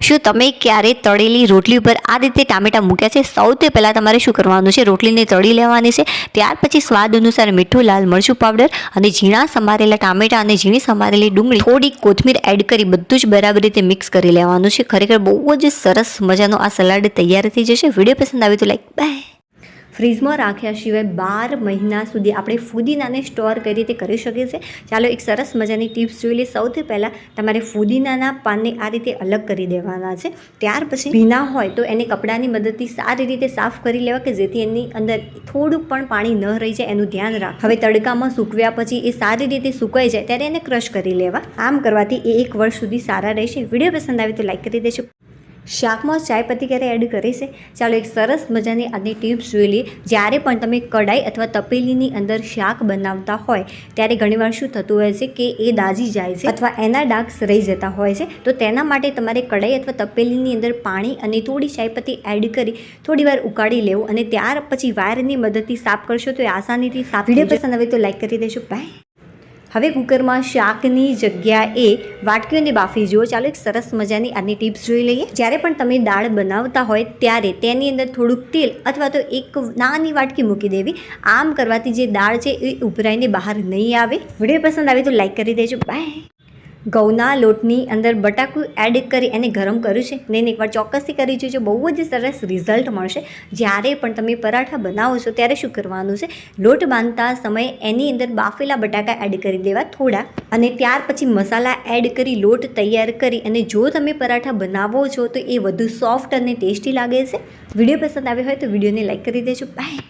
શું તમે ક્યારે તળેલી રોટલી ઉપર આ રીતે ટામેટાં મૂક્યા છે? સૌથી પહેલાં તમારે શું કરવાનું છે? રોટલીને તળી લેવાની છે. ત્યાર પછી સ્વાદ અનુસાર મીઠું, લાલ મરચું પાવડર અને ઝીણા સમારેલા ટામેટાં અને ઝીણી સમારેલી ડુંગળી થોડી કોથમીર એડ કરી બધું જ બરાબર રીતે મિક્સ કરી લેવાનું છે. ખરેખર બહુ જ સરસ મજાનો આ સલાડ તૈયાર થઈ જશે. વીડિયો પસંદ આવે તો લાઈક બાય ફ્રીજમાં રાખ્યા સિવાય બાર મહિના સુધી આપણે ફુદીનાને સ્ટોર કઈ રીતે કરી શકીએ છીએ? ચાલો એક સરસ મજાની ટિપ્સ જોઈ લઈએ. સૌથી પહેલાં તમારે ફુદીનાના પાનને આ રીતે અલગ કરી દેવાના છે. ત્યાર પછી ભીના હોય તો એને કપડાની મદદથી સારી રીતે સાફ કરી લેવા કે જેથી એની અંદર થોડુંક પણ પાણી ન રહી જાય એનું ધ્યાન રાખ હવે તડકામાં સૂકવ્યા પછી એ સારી રીતે સુકાઈ જાય ત્યારે એને ક્રશ કરી લેવા. આમ કરવાથી એ એક વર્ષ સુધી સારા રહેશે. વીડિયો પસંદ આવે તો લાઈક કરી દેજો. શાકમાં ચાય પત્તી ક્યારે એડ કરી છે? ચાલો એક સરસ મજાની આજની ટિપ્સ જોઈ લઈએ. જ્યારે પણ તમે કડાઈ અથવા તપેલીની અંદર શાક બનાવતા હોય ત્યારે ઘણીવાર શું થતું હોય છે કે એ દાજી જાય છે અથવા એના ડાર્ક્સ રહી જતા હોય છે. તો તેના માટે તમારે કડાઈ અથવા તપેલીની અંદર પાણી અને થોડી ચાય પત્તી એડ કરી થોડીવાર ઉકાળી લેવું અને ત્યાર પછી વાયરની મદદથી સાફ કરશો તો એ આસાનીથી સાફ વીડિયો પસંદ આવે તો લાઈક કરી દેજો. બાય હવે કુકરમાં શાકની જગ્યાએ વાટકીઓને બાફી જુઓ ચાલો એક સરસ મજાની આની ટિપ્સ જોઈ લઈએ. જ્યારે પણ તમે દાળ બનાવતા હોય ત્યારે તેની અંદર થોડુંક તેલ અથવા તો એક નાની વાટકી મૂકી દેવી. આમ કરવાથી જે દાળ છે એ ઉભરાઈને બહાર નહીં આવે. વીડિયો પસંદ આવે તો લાઈક કરી દેજો. બાય ઘઉંના લોટની અંદર બટાકું એડ કરી એને ગરમ કર્યું છે. ને એકવાર ચોક્કસથી કરી જોજો. બહુ જ સરસ રિઝલ્ટ મળશે. જ્યારે પણ તમે પરાઠા બનાવો છો, ત્યારે શું કરવાનું છે? લોટ બાંધતા સમયે એની અંદર બાફેલા બટાકા એડ કરી દેવા થોડા અને ત્યાર પછી મસાલા એડ કરી, લોટ તૈયાર કરી અને જો તમે પરાઠા બનાવો છો, તો એ વધુ સોફ્ટ અને ટેસ્ટી લાગે છે. વીડિયો પસંદ આવ્યો હોય તો વિડીયોને લાઇક કરી દેજો. બાય